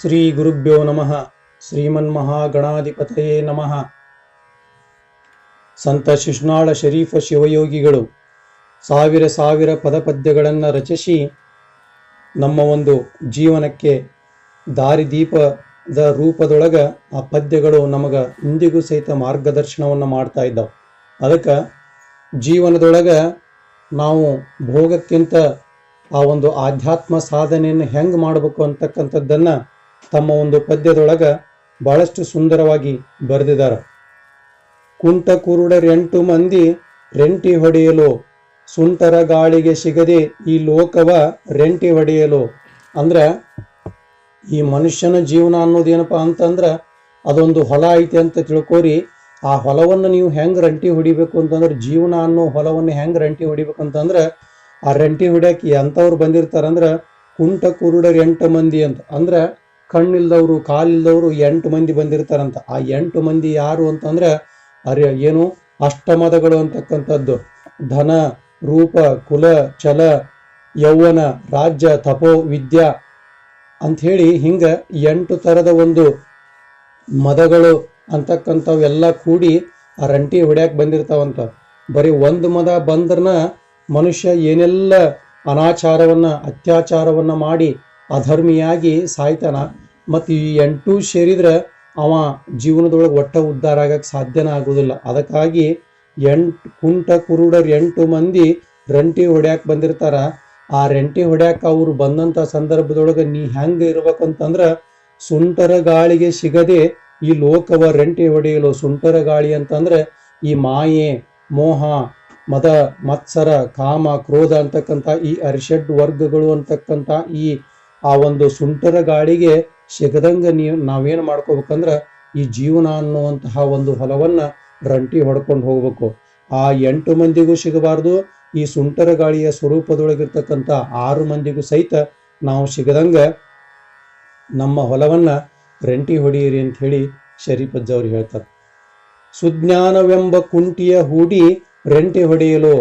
ಶ್ರೀ ಗುರುಭ್ಯೋ ನಮಃ. ಶ್ರೀಮನ್ಮಹಾಗಣಾಧಿಪತಯೇ ನಮಃ. ಸಂತ ಶಿಶುನಾಳ ಶರೀಫ ಶಿವಯೋಗಿಗಳು ಸಾವಿರ ಸಾವಿರ ಪದಪದ್ಯಗಳನ್ನು ರಚಿಸಿ ನಮ್ಮ ಒಂದು ಜೀವನಕ್ಕೆ ದಾರಿದೀಪದ ರೂಪದೊಳಗ ಆ ಪದ್ಯಗಳು ನಮಗೆ ಇಂದಿಗೂ ಸಹಿತ ಮಾರ್ಗದರ್ಶನವನ್ನು ಮಾಡ್ತಾ ಇದ್ದಾವೆ. ಅದಕ್ಕೆ ಜೀವನದೊಳಗ ನಾವು ಭೋಗಕ್ಕಿಂತ ಆ ಒಂದು ಆಧ್ಯಾತ್ಮ ಸಾಧನೆಯನ್ನು ಹೆಂಗೆ ಮಾಡಬೇಕು ಅಂತಕ್ಕಂಥದ್ದನ್ನ ತಮ್ಮ ಒಂದು ಪದ್ಯದೊಳಗ ಬಹಳಷ್ಟು ಸುಂದರವಾಗಿ ಬರೆದಿದ್ದಾರೆ. ಕುಂಟ ಕುರುಡರೆಂಟು ಮಂದಿ ರೆಂಟಿ ಹೊಡೆಯಲು, ಸುಂಟರ ಗಾಳಿಗೆ ಸಿಗದೆ ಈ ಲೋಕವ ರೆಂಟಿ ಹೊಡೆಯಲು. ಅಂದ್ರ ಈ ಮನುಷ್ಯನ ಜೀವನ ಅನ್ನೋದೇನಪ್ಪ ಅಂತಂದ್ರ ಅದೊಂದು ಹೊಲ ಐತಿ ಅಂತ ತಿಳ್ಕೋರಿ. ಆ ಹೊಲವನ್ನು ನೀವು ಹೆಂಗ್ ರಂಟಿ ಹೊಡಿಬೇಕು ಅಂತಂದ್ರೆ, ಜೀವನ ಅನ್ನೋ ಹೊಲವನ್ನು ಹೆಂಗ್ ರಂಟಿ ಹೊಡಿಬೇಕು ಅಂತಂದ್ರೆ, ಆ ರಂಟಿ ಹೊಡ್ಯಾಕ ಎಂಥವ್ರು ಬಂದಿರ್ತಾರಂದ್ರೆ ಕುಂಟ ಕುರುಡರ್ ಎಂಟು ಮಂದಿ ಅಂತ. ಅಂದ್ರ ಕಣ್ಣಿಲ್ದವ್ರು, ಕಾಲಿಲ್ದವರು ಎಂಟು ಮಂದಿ ಬಂದಿರ್ತಾರಂತ. ಆ ಎಂಟು ಮಂದಿ ಯಾರು ಅಂತಂದ್ರೆ, ಅರೆ, ಏನು? ಅಷ್ಟಮದಗಳು ಅಂತಕ್ಕಂಥದ್ದು. ಧನ, ರೂಪ, ಕುಲ ಚಲ ಯೌವನ, ರಾಜ್ಯ, ತಪೋ, ವಿದ್ಯಾ ಅಂಥೇಳಿ ಹಿಂಗ ಎಂಟು ಥರದ ಒಂದು ಮದಗಳು ಅಂತಕ್ಕಂಥವೆಲ್ಲ ಕೂಡಿ ಆ ರಂಟಿ ಹೊಡ್ಯಾಕೆ ಬಂದಿರ್ತಾವಂತ. ಬರೀ ಒಂದು ಮದ ಬಂದ್ರನ ಮನುಷ್ಯ ಏನೆಲ್ಲ ಅನಾಚಾರವನ್ನ, ಅತ್ಯಾಚಾರವನ್ನು ಮಾಡಿ ಅಧರ್ಮಿಯಾಗಿ ಸಾಯ್ತಾನ. ಮತ್ತು ಈ ಎಂಟು ಸೇರಿದ್ರೆ ಅವ ಜೀವನದೊಳಗೆ ಒಟ್ಟ ಉದ್ಧಾರ ಆಗಕ್ಕೆ ಸಾಧ್ಯನ ಆಗೋದಿಲ್ಲ. ಅದಕ್ಕಾಗಿ ಎಂಟು ಕುಂಟ ಕುರುಡರು ಎಂಟು ಮಂದಿ ರಂಟಿ ಹೊಡ್ಯಾಕೆ ಬಂದಿರ್ತಾರ. ಆ ರಂಟಿ ಹೊಡ್ಯಾಕ ಅವರು ಬಂದಂತ ಸಂದರ್ಭದೊಳಗೆ ನೀ ಹೆಂಗೆ ಇರ್ಬೇಕಂತಂದ್ರೆ ಸುಂಟರ ಗಾಳಿಗೆ ಸಿಗದೆ ಈ ಲೋಕವ ರಂಟಿ ಹೊಡೆಯಲು ಸುಂಟರ ಗಾಳಿ ಅಂತಂದ್ರೆ ಈ ಮಾಯೆ, ಮೋಹ, ಮದ, ಮತ್ಸರ, ಕಾಮ, ಕ್ರೋಧ ಅಂತಕ್ಕಂಥ ಈ ಅರಿಷಡ್ ವರ್ಗಗಳು ಅಂತಕ್ಕಂಥ ಈ ಆ ಒಂದು ಸುಂಟರ ಗಾಳಿಗೆ ಸಿಗದಂಗ ನೀವು ನಾವೇನು ಮಾಡ್ಕೋಬೇಕಂದ್ರ ಈ ಜೀವನ ಅನ್ನುವಂತಹ ಒಂದು ಹೊಲವನ್ನ ರಂಟಿ ಹೊಡ್ಕೊಂಡು ಹೋಗ್ಬೇಕು. ಆ ಎಂಟು ಮಂದಿಗೂ ಸಿಗಬಾರ್ದು, ಈ ಸುಂಟರ ಗಾಳಿಯ ಸ್ವರೂಪದೊಳಗಿರ್ತಕ್ಕಂಥ ಆರು ಮಂದಿಗೂ ಸಹಿತ ನಾವು ಸಿಗದಂಗ ನಮ್ಮ ಹೊಲವನ್ನ ರಂಟಿ ಹೊಡೆಯಿರಿ ಅಂತ ಹೇಳಿ ಶರೀಫಜ್ಜವ್ರು ಹೇಳ್ತಾರೆ. ಸುಜ್ಞಾನವೆಂಬ ಕುಂಟಿಯ ಹೂಡಿ ರೆಂಟಿ ಹೊಡೆಯಲು,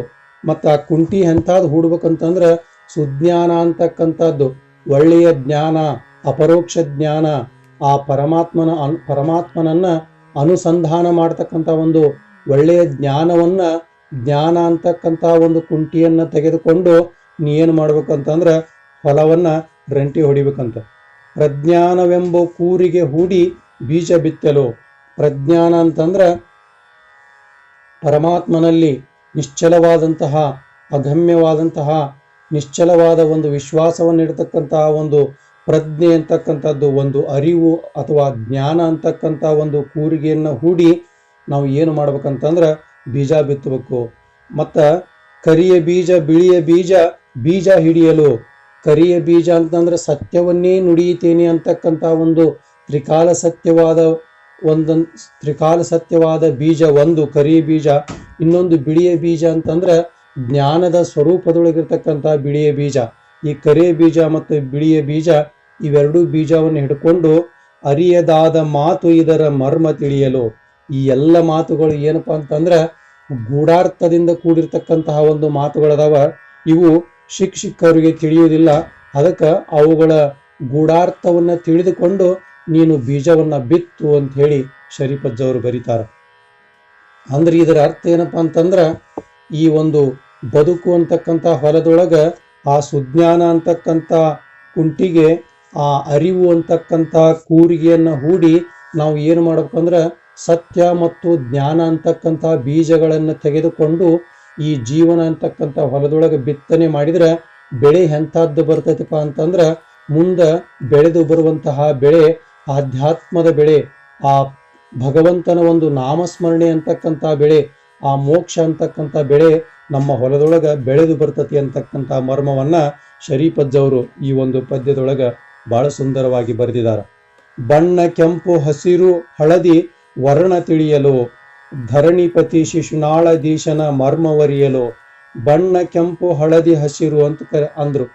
ಮತ್ತು ಆ ಕುಂಟಿ ಎಂಥದ್ದು ಹೂಡ್ಬೇಕಂತಂದ್ರೆ ಸುಜ್ಞಾನ ಅಂತಕ್ಕಂಥದ್ದು ಒಳ್ಳೆಯ ಜ್ಞಾನ. ಅಪರೋಕ್ಷ ಜ್ಞಾನ ಆ ಪರಮಾತ್ಮನ ಅನ್, ಪರಮಾತ್ಮನನ್ನ ಅನುಸಂಧಾನ ಮಾಡ್ತಕ್ಕಂಥ ಒಂದು ಒಳ್ಳೆಯ ಜ್ಞಾನವನ್ನ, ಜ್ಞಾನ ಅಂತಕ್ಕಂಥ ಒಂದು ಕುಂಟಿಯನ್ನ ತೆಗೆದುಕೊಂಡು ನೀ ಏನು ಮಾಡ್ಬೇಕಂತಂದ್ರೆ ಹೊಲವನ್ನ ರಂಟಿ ಹೊಡಿಬೇಕಂತ. ಪ್ರಜ್ಞಾನವೆಂಬ ಕೂರಿಗೆ ಹೂಡಿ ಬೀಜ ಬಿತ್ತಲು. ಪ್ರಜ್ಞಾನ ಅಂತಂದ್ರೆ ಪರಮಾತ್ಮನಲ್ಲಿ ನಿಶ್ಚಲವಾದಂತಹ, ಅಗಮ್ಯವಾದಂತಹ, ನಿಶ್ಚಲವಾದ ಒಂದು ವಿಶ್ವಾಸವನ್ನು ಇಡತಕ್ಕಂತಹ ಒಂದು ಪ್ರಜ್ಞೆ ಅಂತಕ್ಕಂಥದ್ದು ಒಂದು ಅರಿವು ಅಥವಾ ಜ್ಞಾನ ಅಂತಕ್ಕಂಥ ಒಂದು ಕೂರಿಗೆಯನ್ನು ಹೂಡಿ ನಾವು ಏನು ಮಾಡ್ಬೇಕಂತಂದ್ರೆ ಬೀಜ ಬಿತ್ತಬೇಕು. ಮತ್ತು ಕರಿಯ ಬೀಜ, ಬಿಳಿಯ ಬೀಜ ಬೀಜ ಹಿಡಿಯಲು. ಕರಿಯ ಬೀಜ ಅಂತಂದ್ರೆ ಸತ್ಯವನ್ನೇ ನುಡಿಯುತ್ತೇನೆ ಅಂತಕ್ಕಂಥ ಒಂದು ತ್ರಿಕಾಲ ಸತ್ಯವಾದ ಒಂದು ತ್ರಿಕಾಲ ಸತ್ಯವಾದ ಬೀಜ ಒಂದು, ಕರಿಯ ಬೀಜ. ಇನ್ನೊಂದು ಬಿಳಿಯ ಬೀಜ ಅಂತಂದ್ರೆ ಜ್ಞಾನದ ಸ್ವರೂಪದೊಳಗಿರ್ತಕ್ಕಂಥ ಬಿಳಿಯ ಬೀಜ. ಈ ಕರೆ ಬೀಜ ಮತ್ತು ಬಿಳಿಯ ಬೀಜ ಇವೆರಡೂ ಬೀಜವನ್ನು ಹಿಡ್ಕೊಂಡು ಅರಿಯದಾದ ಮಾತು ಇದರ ಮರ್ಮ ತಿಳಿಯಲು. ಈ ಎಲ್ಲ ಮಾತುಗಳು ಏನಪ್ಪ ಅಂತಂದ್ರೆ ಗೂಢಾರ್ಥದಿಂದ ಕೂಡಿರ್ತಕ್ಕಂತಹ ಒಂದು ಮಾತುಗಳದಾವ. ಇವು ಶಿಕ್ಷಕರಿಗೆ ತಿಳಿಯುವುದಿಲ್ಲ. ಅದಕ್ಕೆ ಅವುಗಳ ಗೂಢಾರ್ಥವನ್ನು ತಿಳಿದುಕೊಂಡು ನೀನು ಬೀಜವನ್ನ ಬಿತ್ತು ಅಂತ ಹೇಳಿ ಶರೀಫಜ್ಜವರು ಬರೀತಾರೆ. ಅಂದ್ರೆ ಇದರ ಅರ್ಥ ಏನಪ್ಪಾ ಅಂತಂದ್ರೆ ಈ ಒಂದು ಬದುಕು ಅಂತಕ್ಕಂಥ ಹೊಲದೊಳಗ ಆ ಸುಜ್ಞಾನ ಅಂತಕ್ಕಂಥ ಕುಂಟಿಗೆ ಆ ಅರಿವು ಅಂತಕ್ಕಂಥ ಕೂರಿಗೆಯನ್ನು ಹೂಡಿ ನಾವು ಏನು ಮಾಡಬೇಕಂದ್ರೆ ಸತ್ಯ ಮತ್ತು ಜ್ಞಾನ ಅಂತಕ್ಕಂಥ ಬೀಜಗಳನ್ನು ತೆಗೆದುಕೊಂಡು ಈ ಜೀವನ ಅಂತಕ್ಕಂಥ ಹೊಲದೊಳಗೆ ಬಿತ್ತನೆ ಮಾಡಿದ್ರೆ ಬೆಳೆ ಎಂಥದ್ದು ಬರ್ತೈತಪ್ಪ ಅಂತಂದ್ರೆ ಮುಂದೆ ಬೆಳೆದು ಬರುವಂತಹ ಬೆಳೆ, ಆಧ್ಯಾತ್ಮದ ಬೆಳೆ, ಆ ಭಗವಂತನ ಒಂದು ನಾಮಸ್ಮರಣೆ ಅಂತಕ್ಕಂಥ ಬೆಳೆ, ಆ ಮೋಕ್ಷ ಅಂತಕ್ಕಂಥ ಬೆಳೆ ನಮ್ಮ ಹೊಲದೊಳಗೆ ಬೆಳೆದು ಬರ್ತತಿ ಅಂತಕ್ಕಂಥ ಮರ್ಮವನ್ನ ಶರೀಫಜ್ಜವರು ಈ ಒಂದು ಪದ್ಯದೊಳಗೆ ಬಹಳ ಸುಂದರವಾಗಿ ಬರೆದಿದ್ದಾರೆ ಬಣ್ಣ, ಕೆಂಪು, ಹಸಿರು, ಹಳದಿ, ವರ್ಣ ತಿಳಿಯಲು, ಧರಣಿಪತಿ ಶಿಶುನಾಳ ಶಿಶುನಾಳಧೀಶನ ಮರ್ಮವರಿಯಲು ಬಣ್ಣ, ಕೆಂಪು, ಹಳದಿ, ಹಸಿರು ಅಂತ ಕ ಅಂದ್ರು.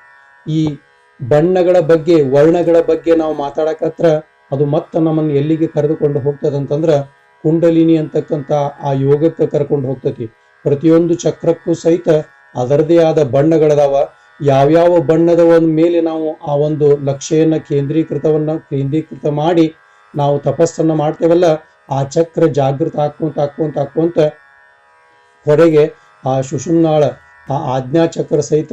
ಈ ಬಣ್ಣಗಳ ಬಗ್ಗೆ, ವರ್ಣಗಳ ಬಗ್ಗೆ ನಾವು ಮಾತಾಡಕತ್ರ ಅದು ಮತ್ತೆ ನಮ್ಮನ್ನು ಎಲ್ಲಿಗೆ ಕರೆದುಕೊಂಡು ಹೋಗ್ತದಂತಂದ್ರ ಕುಂಡಲಿನಿ ಅಂತಕ್ಕಂಥ ಆ ಯೋಗಕ್ಕೆ ಕರ್ಕೊಂಡು ಹೋಗ್ತತಿ. ಪ್ರತಿಯೊಂದು ಚಕ್ರಕ್ಕೂ ಸಹಿತ ಅದರದೇ ಆದ ಬಣ್ಣಗಳದಾವ. ಯಾವ್ಯಾವ ಬಣ್ಣದ ಒಂದು ಮೇಲೆ ನಾವು ಆ ಒಂದು ಲಕ್ಷ್ಯನ್ನ ಕೇಂದ್ರೀಕೃತವನ್ನ ಕೇಂದ್ರೀಕೃತ ಮಾಡಿ ನಾವು ತಪಸ್ಸನ್ನ ಮಾಡ್ತೇವಲ್ಲ, ಆ ಚಕ್ರ ಜಾಗೃತ ಹಾಕ್ಕೊಂತ ಹಾಕ್ಕೊಂತ ಹಾಕ್ಕೊಂತ ಹೊರಗೆ ಆ ಸುಷುಮ್ನಾಳ ಆ ಆಜ್ಞಾ ಚಕ್ರ ಸಹಿತ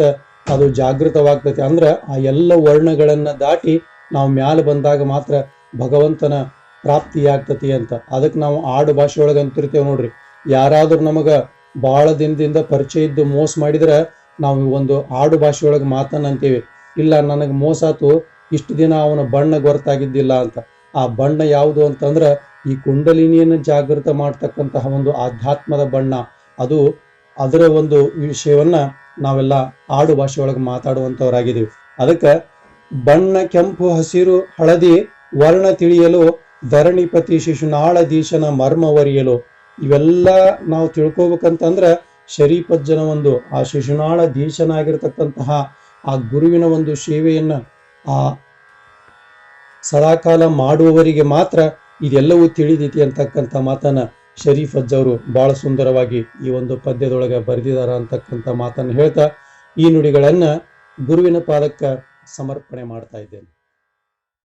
ಅದು ಜಾಗೃತವಾಗ್ತೈತಿ. ಅಂದ್ರ ಆ ಎಲ್ಲ ವರ್ಣಗಳನ್ನ ದಾಟಿ ನಾವು ಮ್ಯಾಲ ಬಂದಾಗ ಮಾತ್ರ ಭಗವಂತನ ಪ್ರಾಪ್ತಿಯಾಗ್ತತಿ ಅಂತ. ಅದಕ್ಕೆ ನಾವು ಆಡು ಭಾಷೆಯೊಳಗೆ ಅಂತಿರ್ತೇವೆ ನೋಡ್ರಿ. ಯಾರಾದ್ರೂ ನಮಗ ಬಹಳ ದಿನದಿಂದ ಪರಿಚಯ ಇದ್ದು ಮೋಸ ಮಾಡಿದ್ರೆ ನಾವು ಒಂದು ಆಡು ಭಾಷೆಯೊಳಗೆ ಮಾತನ್ನ ಅಂತೀವಿ. ಇಲ್ಲ, ನನಗೆ ಮೋಸ ಆತು, ಇಷ್ಟು ದಿನ ಅವನ ಬಣ್ಣ ಗೊತ್ತಾಗಿದ್ದಿಲ್ಲ ಅಂತ. ಆ ಬಣ್ಣ ಯಾವುದು ಅಂತಂದ್ರೆ ಈ ಕುಂಡಲಿನಿಯನ್ನು ಜಾಗೃತ ಮಾಡ್ತಕ್ಕಂತಹ ಒಂದು ಆಧ್ಯಾತ್ಮದ ಬಣ್ಣ. ಅದು ಅದರ ಒಂದು ವಿಷಯವನ್ನ ನಾವೆಲ್ಲ ಆಡು ಭಾಷೆಯೊಳಗೆ ಒಳಗೆ ಮಾತಾಡುವಂತವರಾಗಿದ್ದೀವಿ. ಅದಕ್ಕೆ ಬಣ್ಣ, ಕೆಂಪು, ಹಸಿರು, ಹಳದಿ, ವರ್ಣ ತಿಳಿಯಲು ಧರಣಿಪತಿ ಶಿಶುನಾಳಧೀಶನ ಮರ್ಮವರಿಯಲು ಇವೆಲ್ಲ ನಾವು ತಿಳ್ಕೋಬೇಕಂತಂದ್ರೆ ಶರೀಪಜ್ಜನ ಒಂದು ಆ ಶಿಶುನಾಳ ದೇಶನಾಗಿರ್ತಕ್ಕಂತಹ ಆ ಗುರುವಿನ ಒಂದು ಸೇವೆಯನ್ನ ಆ ಸದಾಕಾಲ ಮಾಡುವವರಿಗೆ ಮಾತ್ರ ಇದೆಲ್ಲವೂ ತಿಳಿದೈತಿ ಅಂತಕ್ಕಂಥ ಮಾತನ್ನ ಶರೀಫ್ ಅಜ್ಜವರು ಬಹಳ ಸುಂದರವಾಗಿ ಈ ಒಂದು ಪದ್ಯದೊಳಗೆ ಬರೆದಿದ್ದಾರೆ ಅಂತಕ್ಕಂಥ ಮಾತನ್ನು ಹೇಳ್ತಾ ಈ ನುಡಿಗಳನ್ನು ಗುರುವಿನ ಪಾದಕ್ಕೆ ಸಮರ್ಪಣೆ ಮಾಡ್ತಾ ಇದ್ದೇನೆ.